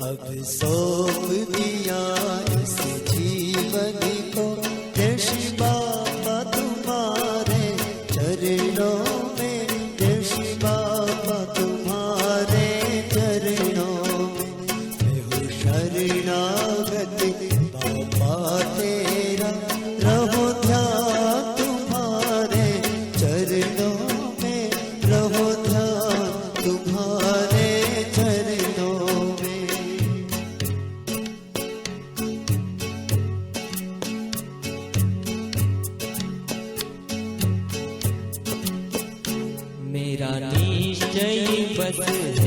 अब सौंप दिया इस जीवन को। ऋषि बाबा तुम्हारे चरणों में। ऋषि बाबा तुम्हारे चरणों में। मैं हूँ शरणागत, बाबा तेरा। रहो ध्यान तुम्हारे चरणों में। रहो ध्यान तुम्हारे Với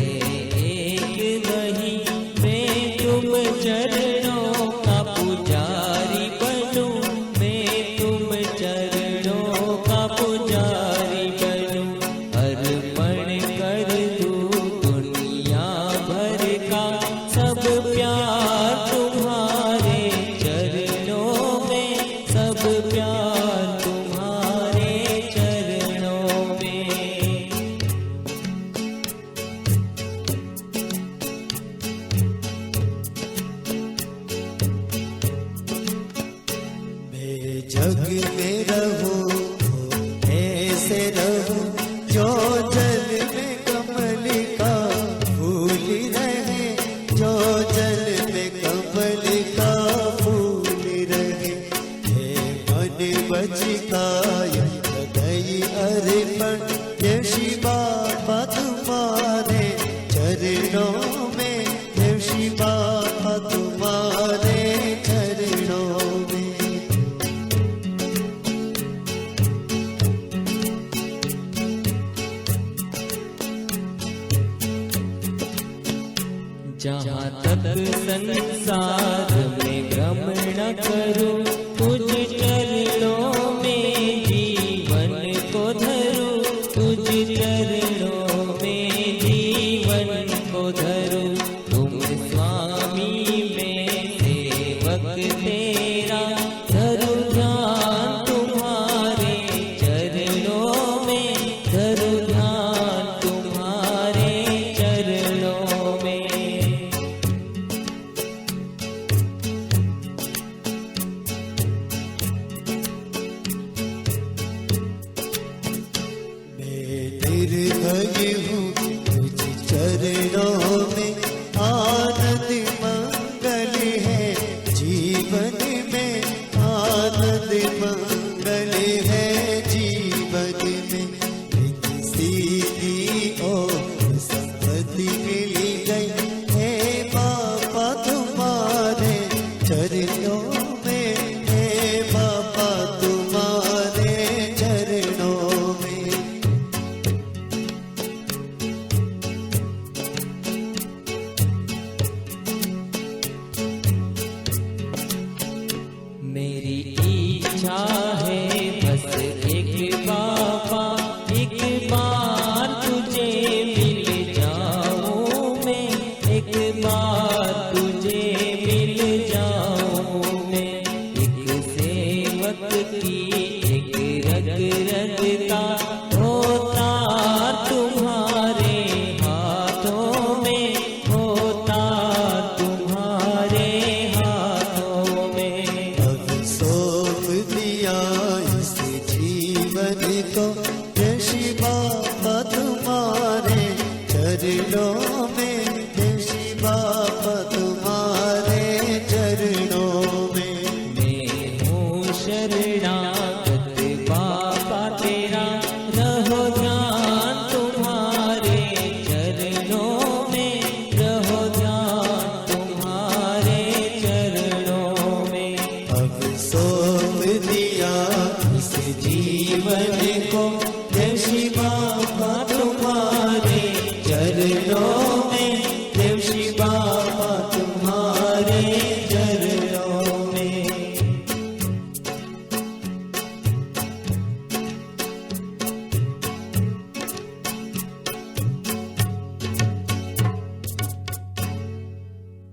में रहूँ, ऐसे रहो, जो जल में कमल का फूल रहे, जो जल में कमल का फूल रहे, हे मन हृदय जहाँ तक संसार में भ्रमण करूं तुझ चरणों में जीवन को धरूं तुझ चरणों में जीवन को धरूं। तुम स्वामी में सेवक तेरा निर्भय हूँ तुझ चरणों में आनंद मंगल है। जीवन में आनंद मंगल है, जीवन में सीधी को ऋषि बाबा तुम्हारे चरणों में ऋषि बाबा तुम्हारे चरणों में। मैं हूँ शरणागत बाबा तेरा रहो ध्यान तुम्हारे। चरणों में रहो ध्यान तुम्हारे चरणों में। अब दिया इस जीवन को